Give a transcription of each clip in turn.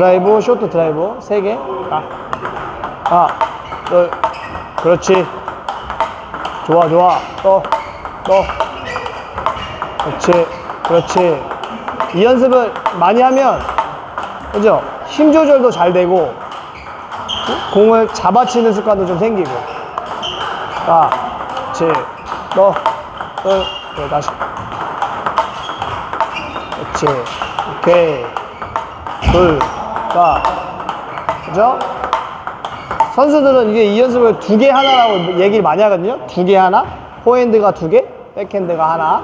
드라이브, 쇼트 드라이브. 세 개. 가. 하나, 둘. 그렇지. 좋아, 좋아. 또, 또. 그렇지. 그렇지. 이 연습을 많이 하면, 그죠? 힘 조절도 잘 되고, 공을 잡아치는 습관도 좀 생기고. 자, 그렇지. 또, 둘, 네, 다시. 그렇지. 오케이. 둘, 자, 그죠? 선수들은 이게 이 연습을 두 개 하나라고 얘기를 많이 하거든요. 두 개 하나, 포핸드가 두 개, 백핸드가 하나.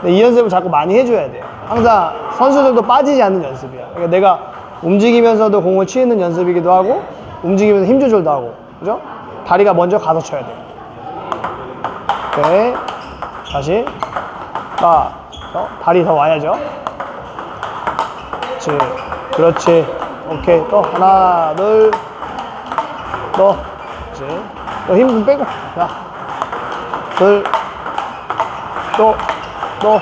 근데 이 연습을 자꾸 많이 해줘야 돼요. 항상 선수들도 빠지지 않는 연습이야. 그러니까 내가 움직이면서도 공을 치는 연습이기도 하고, 움직이면서 힘 조절도 하고, 그죠? 다리가 먼저 가서 쳐야 돼. 오케이. 다시. 자, 어, 다리 더 와야죠. 그렇지. 그렇지. 오케이. 또 하나, 둘, 또. 힘좀 빼고. 자. 둘. 또. 또.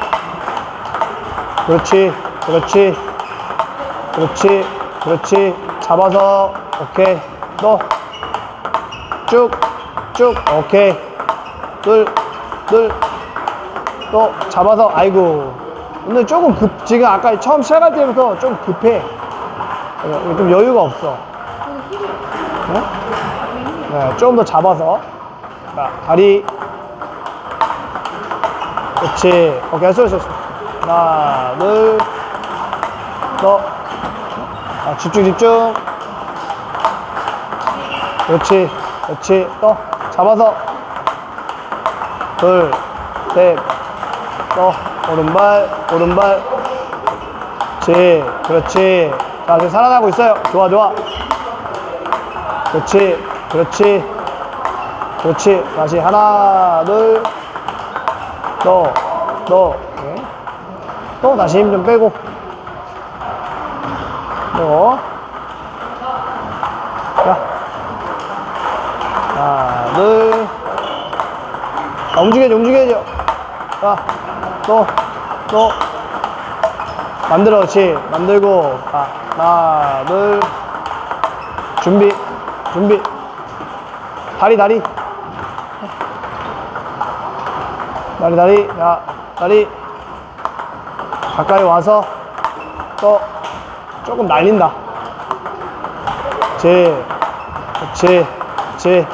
그렇지. 그렇지. 그렇지. 그렇지. 잡아서. 오케이. 또. 쭉. 쭉. 오케이. 둘. 둘. 또 잡아서 아이고 근데 조금 급 지금 아까 처음 시작할 때부터 좀 급해 어, 좀 여유가 없어. 네? 네, 조금 더 잡아서. 자 다리. 그렇지. 오케이 쏘, 쏘, 쏘. 하나 둘더. 자, 집중 집중. 그렇지 그렇지. 또 잡아서. 둘 셋. 또 오른발 오른발. 그렇지 그렇지 자 지금 살아나고 있어요. 좋아 좋아. 그렇지 그렇지. 그렇지. 다시 하나 둘또또. 또 다시 힘 좀 빼고. 또. 자. 하나 둘. 자, 움직여야죠 움직여야죠 자, 또, 또, 만들어, 그렇지. 만들고, 자, 하나, 둘, 준비, 준비. 다리, 다리. 다리, 다리, 자, 다리. 가까이 와서, 또, 조금 날린다. 그렇지, 그렇지, 그렇지.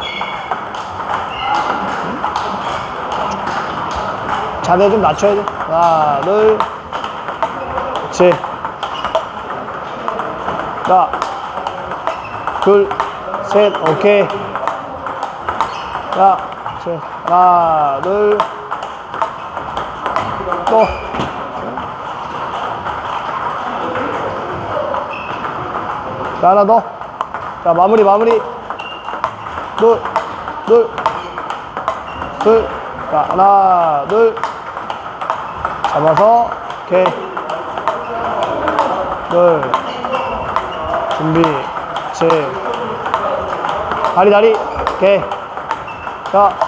자세 좀 낮춰야 돼. 하나, 둘. 그 자. 둘, 셋, 오케이. 자, 그렇지. 하나, 둘. 또. 자, 하나 더. 자, 마무리, 마무리. 둘, 둘, 둘. 자, 하나, 둘. 잡아서 오케이 둘 준비. 칠. 다리 다리. 오케이. 자